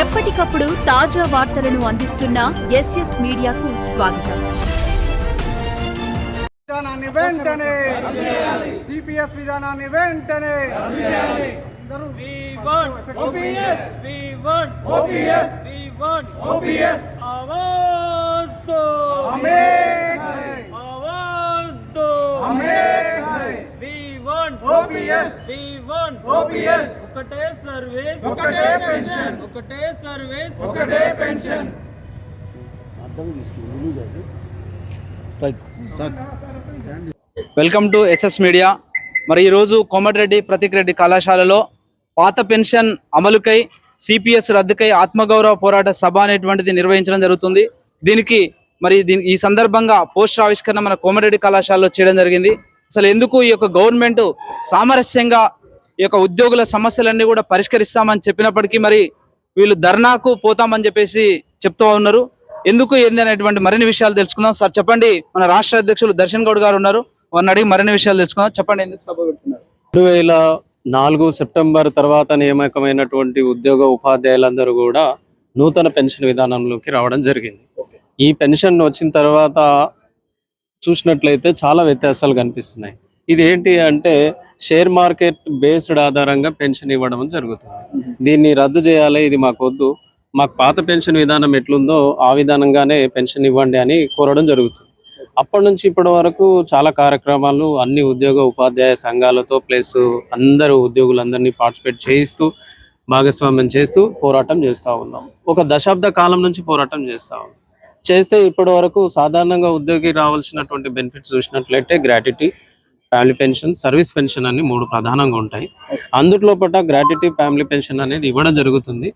ఎప్పటికప్పుడు తాజా వార్తలను అందిస్తున్న ఎస్ఎస్ మీడియాకు స్వాగతం. విధానాన్ని వెంటనే సిపిఎస్ విధానాన్ని వెంటనే. OPS. We want OPS. ఒకటే సర్వీస్ ఒకటే పెన్షన్. ఒకటే సర్వీస్ ఒకటే pension. Welcome to SS media. మరి ఈరోజు కోమటిరెడ్డి ప్రతీక్ రెడ్డి కళాశాలలో పాత పెన్షన్ అమలుకై సిపిఎస్ రద్దుకై ఆత్మగౌరవ పోరాట సభ అనేటువంటిది నిర్వహించడం జరుగుతుంది. దీనికి మరి దీని ఈ సందర్భంగా పోస్టర్ ఆవిష్కరణ మన కోమటిరెడ్డి కళాశాలలో చేయడం జరిగింది. అసలు ఎందుకు ఈ యొక్క గవర్నమెంట్ సామరస్యంగా ఈ యొక్క ఉద్యోగుల సమస్యలన్నీ కూడా పరిష్కరిస్తామని చెప్పినప్పటికీ మరి వీళ్ళు ధర్నాకు పోతామని చెప్పేసి చెప్తూ ఉన్నారు. ఎందుకు ఏంది అనేటువంటి మరిన్ని విషయాలు తెలుసుకుందాం. సార్ చెప్పండి. మన రాష్ట్ర అధ్యక్షులు దర్శన్ గౌడ్ గారు ఉన్నారు. వారిని అడిగి మరిన్ని విషయాలు తెలుసుకుందాం. చెప్పండి ఎందుకు సభ పెడుతున్నారు? రెండు వేల నాలుగు సెప్టెంబర్ తర్వాత నియామకమైనటువంటి ఉద్యోగ ఉపాధ్యాయులందరూ కూడా నూతన పెన్షన్ విధానంలోకి రావడం జరిగింది. ఈ పెన్షన్ వచ్చిన తర్వాత చూసినట్లయితే చాలా వ్యత్యాసాలు కనిపిస్తున్నాయి. ఇది ఏంటి అంటే షేర్ మార్కెట్ బేస్డ్ ఆధారంగా పెన్షన్ ఇవ్వడం జరుగుతుంది. దీన్ని రద్దు చేయాలి ఇది మాకు వద్దు మాకు పాత పెన్షన్ విధానం ఎట్లుందో ఆ విధానంగానే పెన్షన్ ఇవ్వండి అని కోరడం జరుగుతుంది. అప్పటి నుంచి ఇప్పటి వరకు చాలా కార్యక్రమాలు అన్ని ఉద్యోగ ఉపాధ్యాయ సంఘాలతో ప్లస్ అందరూ ఉద్యోగులందరినీ పార్టిసిపేట్ చేయిస్తూ భాగస్వామ్యం చేస్తూ పోరాటం చేస్తూ ఉన్నాం. ఒక దశాబ్ద కాలం నుంచి పోరాటం చేస్తూ ఉన్నాం. చేస్తే ఇప్పటి వరకు సాధారణంగా ఉద్యోగి రావాల్సినటువంటి బెనిఫిట్స్ చూసినట్లయితే gratuity family pension service pension అని మూడు ప్రధానంగా ఉంటాయి. అందులో పట్ల గ్రాట్యుటీ ఫ్యామిలీ పెన్షన్ అనేది ఇవ్వడం జరుగుతుంది.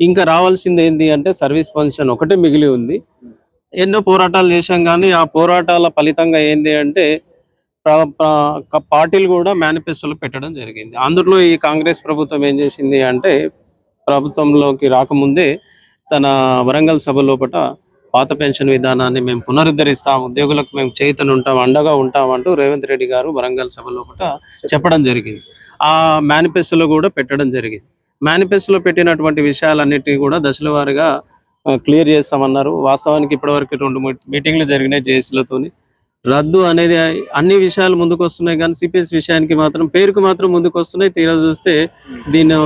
ఇంకా రావాల్సింది ఏంటి అంటే సర్వీస్ పెన్షన్ ఒకటే మిగిలి ఉంది. ఎన్నో పోరాటాలు చేశాం కానీ ఆ పోరాటాల ఫలితంగా ఏంది అంటే పార్టీలు కూడా మేనిఫెస్టోలో పెట్టడం జరిగింది. అందులో ఈ కాంగ్రెస్ ప్రభుత్వం ఏం చేసింది అంటే ప్రభుత్వంలోకి రాకముందే తన వరంగల్ సభ లోపట పాత పెన్షన్ విధానాన్ని మేము పునరుద్ధరిస్తాం ఉద్యోగులకు మేము చేతను ఉంటాం అండగా ఉంటాం అంటూ రేవంత్ రెడ్డి గారు వరంగల్ సభలో కూడా చెప్పడం జరిగింది. ఆ మేనిఫెస్టోలో కూడా పెట్టడం జరిగింది. మేనిఫెస్టోలో పెట్టినటువంటి విషయాలన్నిటినీ కూడా దశల వారిగా క్లియర్ చేస్తామన్నారు. వాస్తవానికి ఇప్పటివరకు రెండు మీటింగ్లు జరిగినాయి జేఏసీలతోని. రద్దు అనేది అన్ని విషయాలు ముందుకు వస్తున్నాయి కానీ సిపిఎస్ విషయానికి మాత్రం పేరుకు మాత్రం ముందుకు వస్తున్నాయి తీరా చూస్తే దీని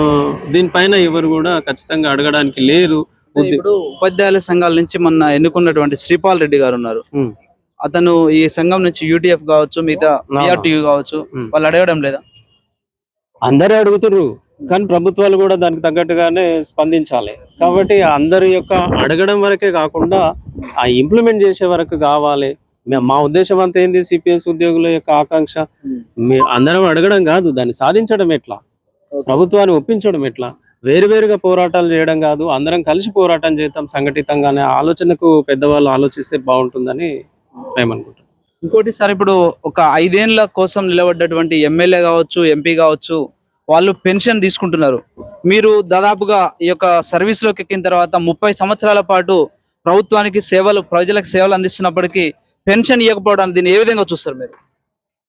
దీనిపైన ఎవరు కూడా ఖచ్చితంగా అడగడానికి లేరు. ఇప్పుడు ఉపాధ్యాయుల సంఘాల నుంచి మొన్న ఎన్నుకున్నటువంటి శ్రీపాల్ రెడ్డి గారు ఉన్నారు. అతను ఈ సంఘం నుంచి యూటీఎఫ్ కావచ్చు మిగతా కావచ్చు. వాళ్ళు అడగడం లేదా? అందరూ అడుగుతుర్రు కానీ ప్రభుత్వాలు కూడా దానికి తగ్గట్టుగానే స్పందించాలి. కాబట్టి అందరి యొక్క అడగడం వరకే కాకుండా ఆ ఇంప్లిమెంట్ చేసే వరకు కావాలి. మే- మా ఉద్దేశం అంతా ఏంది? సిపిఎస్ ఉద్యోగుల యొక్క ఆకాంక్ష. అందరం అడగడం కాదు దాన్ని సాధించడం ఎట్లా? ప్రభుత్వాన్ని ఒప్పించడం ఎట్లా? వేరువేరుగా పోరాటాలు చేయడం కాదు అందరం కలిసి పోరాటం చేద్దాం సంఘటితంగానే ఆలోచనకు పెద్దవాళ్ళు ఆలోచిస్తే బాగుంటుందని మేము అనుకుంటాం ఇంకోటి సార్ ఇప్పుడు ఒక ఐదేళ్ళ కోసం నిలబడ్డటువంటి ఎమ్మెల్యే కావచ్చు ఎంపీ కావచ్చు వాళ్ళు పెన్షన్ తీసుకుంటున్నారు. మీరు దాదాపుగా ఈ యొక్క సర్వీస్లోకి ఎక్కిన తర్వాత ముప్పై సంవత్సరాల పాటు ప్రభుత్వానికి సేవలు ప్రజలకు సేవలు అందిస్తున్నప్పటికీ పెన్షన్ ఇవ్వకపోవడానికి దీన్ని ఏ విధంగా చూస్తారు మీరు?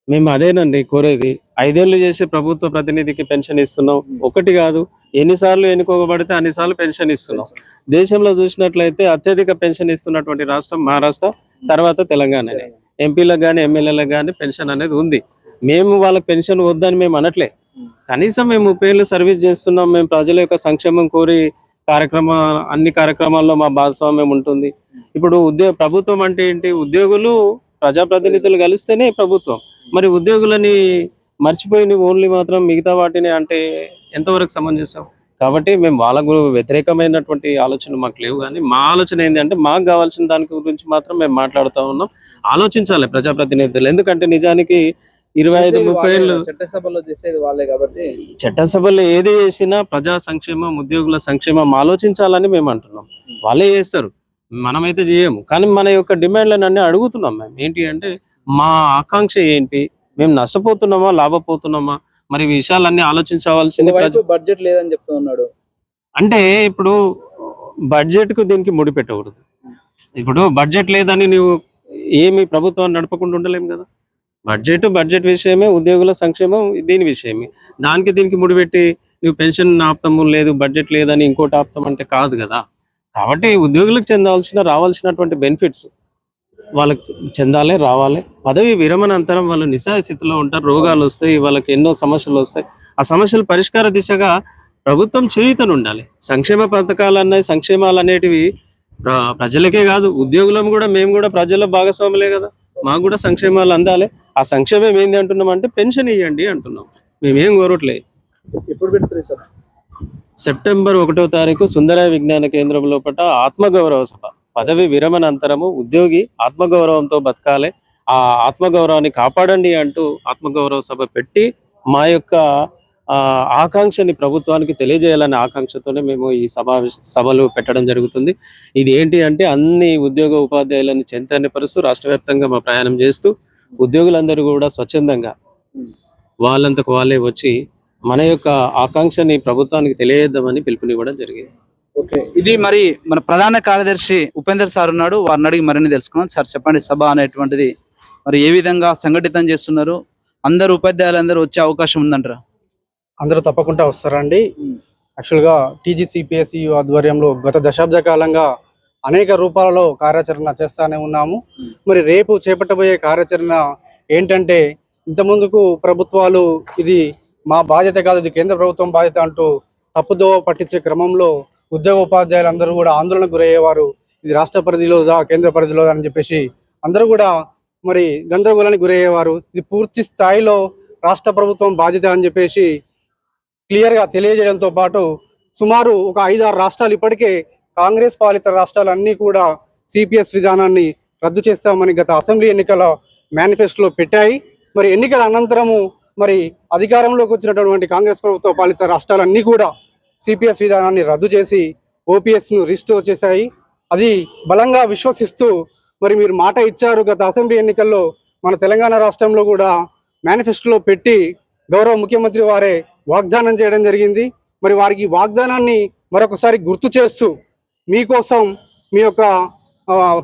మేము అదేనండి కోరేది. ఐదేళ్ళు చేసే ప్రభుత్వ ప్రతినిధికి పెన్షన్ ఇస్తున్నాం. ఒకటి కాదు ఎన్నిసార్లు ఎన్నుకోబడితే అన్నిసార్లు పెన్షన్ ఇస్తున్నాం. దేశంలో చూసినట్లయితే అత్యధిక పెన్షన్ ఇస్తున్నటువంటి రాష్ట్రం మహారాష్ట్ర తర్వాత తెలంగాణనే. ఎంపీలకు కానీ ఎమ్మెల్యేలకు కానీ పెన్షన్ అనేది ఉంది. మేము వాళ్ళకి పెన్షన్ వద్దని మేము అనట్లే. కనీసం మేము ముప్పై ఏళ్ళు సర్వీస్ చేస్తున్నాం మేము ప్రజల యొక్క సంక్షేమం కోరి కార్యక్రమ అన్ని కార్యక్రమాల్లో మా భాగస్వామ్యం ఉంటుంది. ఇప్పుడు ఉద్యోగ ప్రభుత్వం అంటే ఏంటి? ఉద్యోగులు ప్రజాప్రతినిధులు కలిస్తేనే ప్రభుత్వం. మరి ఉద్యోగులని మర్చిపోయి ఓన్లీ మాత్రం మిగతా వాటిని అంటే ఎంతవరకు సమంజసం? కాబట్టి మేము వాళ్ళ గురి వ్యతిరేకమైనటువంటి ఆలోచన మాకు లేవు. కానీ మా ఆలోచన ఏంటి అంటే మాకు కావాల్సిన దాని గురించి మాత్రం మేము మాట్లాడుతూ ఉన్నాం. ఆలోచించాలి ప్రజాప్రతినిధులు. ఎందుకంటే నిజానికి ఇరవై ఐదు ముప్పై ఏళ్ళు చట్టసభలో చేసేది వాళ్ళే కాబట్టి. చట్టసభలో ఏది చేసినా ప్రజా సంక్షేమం ఉద్యోగుల సంక్షేమం ఆలోచించాలని మేము అంటున్నాం. వాళ్ళే చేస్తారు. మనమైతే చేయము. కానీ మన యొక్క డిమాండ్లను అన్ని అడుగుతున్నాం మేము. ఏంటి అంటే మా ఆకాంక్ష ఏంటి? మేము నష్టపోతున్నామా లాభపోతున్నామా? మరి ఈ విషయాలన్నీ ఆలోచించవలసింది బడ్జెట్ లేదని చెప్తూ ఉన్నాడు అంటే ఇప్పుడు బడ్జెట్కు దీనికి ముడి పెట్టకూడదు. ఇప్పుడు బడ్జెట్ లేదని నువ్వు ఏమి ప్రభుత్వాన్ని నడపకుండా ఉండలేం కదా. బడ్జెట్ బడ్జెట్ విషయమే ఉద్యోగుల సంక్షేమం దీని విషయమే. దానికి దీనికి ముడిపెట్టి నువ్వు పెన్షన్ ఆపుతాము లేదు బడ్జెట్ లేదని ఇంకోటి ఆపుతాం అంటే కాదు కదా. కాబట్టి ఉద్యోగులకు చెందాల్సిన రావాల్సినటువంటి బెనిఫిట్స్ వాళ్ళకి చెందాలి రావాలి. పదవి విరమణ అంతరం వాళ్ళు నిస్సహాయ స్థితిలో ఉంటారు. రోగాలు వస్తాయి వాళ్ళకి ఎన్నో సమస్యలు వస్తాయి. ఆ సమస్యల పరిష్కార దిశగా ప్రభుత్వం చేయుతను ఉండాలి. సంక్షేమ పథకాలు అన్నాయి సంక్షేమాలు అనేటివి ప్ర- ప్రజలకే కాదు. ఉద్యోగులం కూడా మేము కూడా ప్రజల భాగస్వాములే కదా. మాకు కూడా సంక్షేమాలు అందాలి. ఆ సంక్షేమం ఏంది అంటున్నాం అంటే పెన్షన్ ఇవ్వండి అంటున్నాం. మేమేం కోరట్లేదు. ఎప్పుడు పెడతారు సార్? సెప్టెంబర్ ఒకటో తారీఖు సుందర విజ్ఞాన కేంద్రం లోపల ఆత్మగౌరవ సభ. పదవి విరమణ అంతరము ఉద్యోగి ఆత్మగౌరవంతో బతకాలి. ఆ ఆత్మగౌరవాన్ని కాపాడండి అంటూ ఆత్మగౌరవ సభ పెట్టి మా యొక్క ఆ, ఆకాంక్షని ప్రభుత్వానికి తెలియజేయాలనే ఆకాంక్షతోనే మేము ఈ సభ సభలు పెట్టడం జరుగుతుంది. ఇది ఏంటి అంటే అన్ని ఉద్యోగ ఉపాధ్యాయులను చైతన్యపరుస్తూ రాష్ట్ర వ్యాప్తంగా మా ప్రయాణం చేస్తూ ఉద్యోగులందరూ కూడా స్వచ్ఛందంగా వాళ్ళంతకు వాళ్ళే వచ్చి మన యొక్క ఆకాంక్షని ప్రభుత్వానికి తెలియజేద్దామని పిలుపునివ్వడం జరిగింది. ఓకే. ఇది మరి మన ప్రధాన కార్యదర్శి ఉపేందర్ సార్ ఉన్నాడు. వారిని అడిగి మరిన్ని తెలుసుకున్నాం సార్ చెప్పండి సభ అనేటువంటిది మరి ఏ విధంగా సంఘటితం చేస్తున్నారు? అందరు ఉపాధ్యాయులందరూ వచ్చే అవకాశం ఉందంటారా? అందరూ తప్పకుండా వస్తారండి. యాక్చువల్గా టీజీసీపీఎస్యు ఆధ్వర్యంలో గత దశాబ్ద కాలంగా అనేక రూపాలలో కార్యాచరణ చేస్తానే ఉన్నాము. మరి రేపు చేపట్టబోయే కార్యాచరణ ఏంటంటే ఇంతకుముందుకు ప్రభుత్వాలు ఇది మా బాధ్యత కాదు ఇది కేంద్ర ప్రభుత్వం బాధ్యత అంటూ తప్పుదోవ పట్టించే క్రమంలో ఉద్యోగ ఉపాధ్యాయులు అందరూ కూడా ఆందోళనకు గురయ్యేవారు. ఇది రాష్ట్ర పరిధిలోదా కేంద్ర పరిధిలోదా అని చెప్పేసి అందరూ కూడా మరి గందరగోళానికి గురయ్యేవారు. ఇది పూర్తి స్థాయిలో రాష్ట్ర ప్రభుత్వం బాధ్యత అని చెప్పేసి క్లియర్గా తెలియజేయడంతో పాటు సుమారు ఒక ఐదారు రాష్ట్రాలు ఇప్పటికే కాంగ్రెస్ పాలిత రాష్ట్రాలన్నీ కూడా సిపిఎస్ విధానాన్ని రద్దు చేస్తామని గత అసెంబ్లీ ఎన్నికల మేనిఫెస్టోలో పెట్టాయి. మరి ఎన్నికల అనంతరము మరి అధికారంలోకి వచ్చినటువంటి కాంగ్రెస్ ప్రభుత్వ పాలిత రాష్ట్రాలన్నీ కూడా సిపిఎస్ విధానాన్ని రద్దు చేసి ఓపీఎస్ను రిస్టోర్ చేశాయి. అది బలంగా విశ్వసిస్తూ మరి మీరు మాట ఇచ్చారు గత అసెంబ్లీ ఎన్నికల్లో మన తెలంగాణ రాష్ట్రంలో కూడా మేనిఫెస్టోలో పెట్టి గౌరవ ముఖ్యమంత్రి వారే వాగ్దానం చేయడం జరిగింది. మరి వారికి వాగ్దానాన్ని మరొకసారి గుర్తు చేస్తూ మీకోసం మీ యొక్క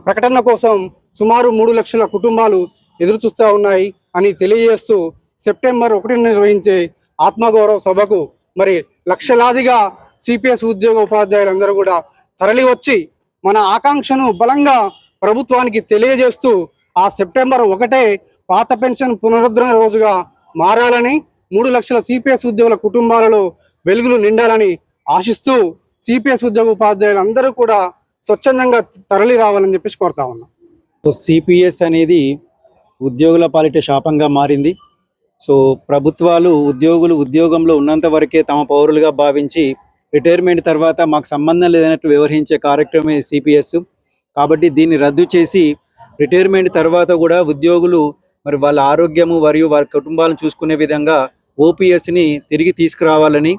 ప్రకటన కోసం సుమారు మూడు లక్షల కుటుంబాలు ఎదురు చూస్తూ ఉన్నాయి అని తెలియజేస్తూ సెప్టెంబర్ ఒకటి నిర్వహించే ఆత్మగౌరవ సభకు మరి లక్షలాదిగా సిపిఎస్ ఉద్యోగ ఉపాధ్యాయులందరూ కూడా తరలి వచ్చి మన ఆకాంక్షను బలంగా ప్రభుత్వానికి తెలియజేస్తూ ఆ సెప్టెంబర్ ఒకటే పాత పెన్షన్ పునరుద్ధరణ రోజుగా మారాలని మూడు లక్షల సిపిఎస్ ఉద్యోగుల కుటుంబాలలో వెలుగులు నిండాలని ఆశిస్తూ సిపిఎస్ ఉద్యోగ ఉపాధ్యాయులు అందరూ కూడా స్వచ్ఛందంగా తరలి రావాలని చెప్పేసి కోరుతా ఉన్నాం. సో సిపిఎస్ అనేది ఉద్యోగుల పాలిట శాపంగా మారింది. సో ప్రభుత్వాలు ఉద్యోగులు ఉద్యోగంలో ఉన్నంత వరకే తమ పౌరులుగా భావించి రిటైర్మెంట్ తర్వాత మాకు సంబంధం లేదన్నట్టు వ్యవహరించే కార్యక్రమే సిపిఎస్. కాబట్టి దీన్ని రద్దు చేసి రిటైర్మెంట్ తర్వాత కూడా ఉద్యోగులు మరి వాళ్ళ ఆరోగ్యము మరియు వారి కుటుంబాలను చూసుకునే విధంగా ఓపీఎస్ని తిరిగి తీసుకురావాలని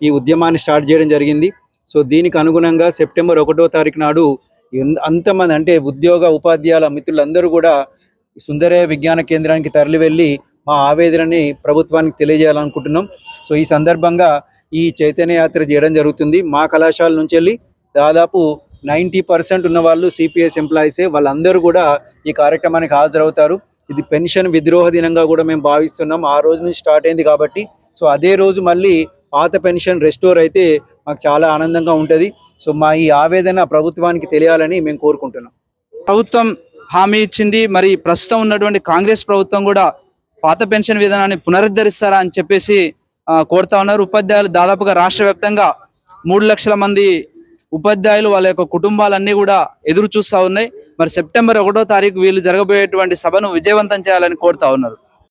ఈ ఉద్యమాన్ని స్టార్ట్ చేయడం జరిగింది. సో దీనికి అనుగుణంగా సెప్టెంబర్ ఒకటో తారీఖు నాడు అంతమంది అంటే ఉద్యోగ ఉపాధ్యాయుల మిత్రులందరూ కూడా సుందరయ్య విజ్ఞాన కేంద్రానికి తరలి వెళ్ళి మా ఆవేదనని ప్రభుత్వానికి తెలియజేయాలనుకుంటున్నాం. సో ఈ సందర్భంగా ఈ చైతన్య యాత్ర చేయడం జరుగుతుంది. మా కళాశాల నుంచి వెళ్ళి దాదాపు నైంటీ పర్సెంట్ ఉన్న వాళ్ళు సిపిఎస్ ఎంప్లాయీసే. వాళ్ళందరూ కూడా ఈ కార్యక్రమానికి హాజరవుతారు. ఇది పెన్షన్ విద్రోహ దినంగా కూడా మేము భావిస్తున్నాం. ఆ రోజు నుంచి స్టార్ట్ అయింది కాబట్టి. సో అదే రోజు మళ్ళీ పాత పెన్షన్ రెస్టోర్ అయితే మాకు చాలా ఆనందంగా ఉంటుంది. సో మా ఈ ఆవేదన ప్రభుత్వానికి తెలియాలని మేము కోరుకుంటున్నాం. ప్రభుత్వం హామీ ఇచ్చింది. మరి ప్రస్తుతం ఉన్నటువంటి కాంగ్రెస్ ప్రభుత్వం కూడా పాత పెన్షన్ విధానాన్ని పునరుద్ధరిస్తారా అని చెప్పేసి కోరుతా ఉన్నారు. ఉపాధ్యాయులు దాదాపుగా రాష్ట్ర వ్యాప్తంగా మూడు లక్షల మంది ఉపాధ్యాయులు వాళ్ళ యొక్క కుటుంబాలన్నీ కూడా ఎదురు చూస్తా ఉన్నాయి. మరి సెప్టెంబర్ ఒకటో తారీఖు వీళ్ళు జరగబోయేటువంటి సభను విజయవంతం చేయాలని కోరుతా ఉన్నారు.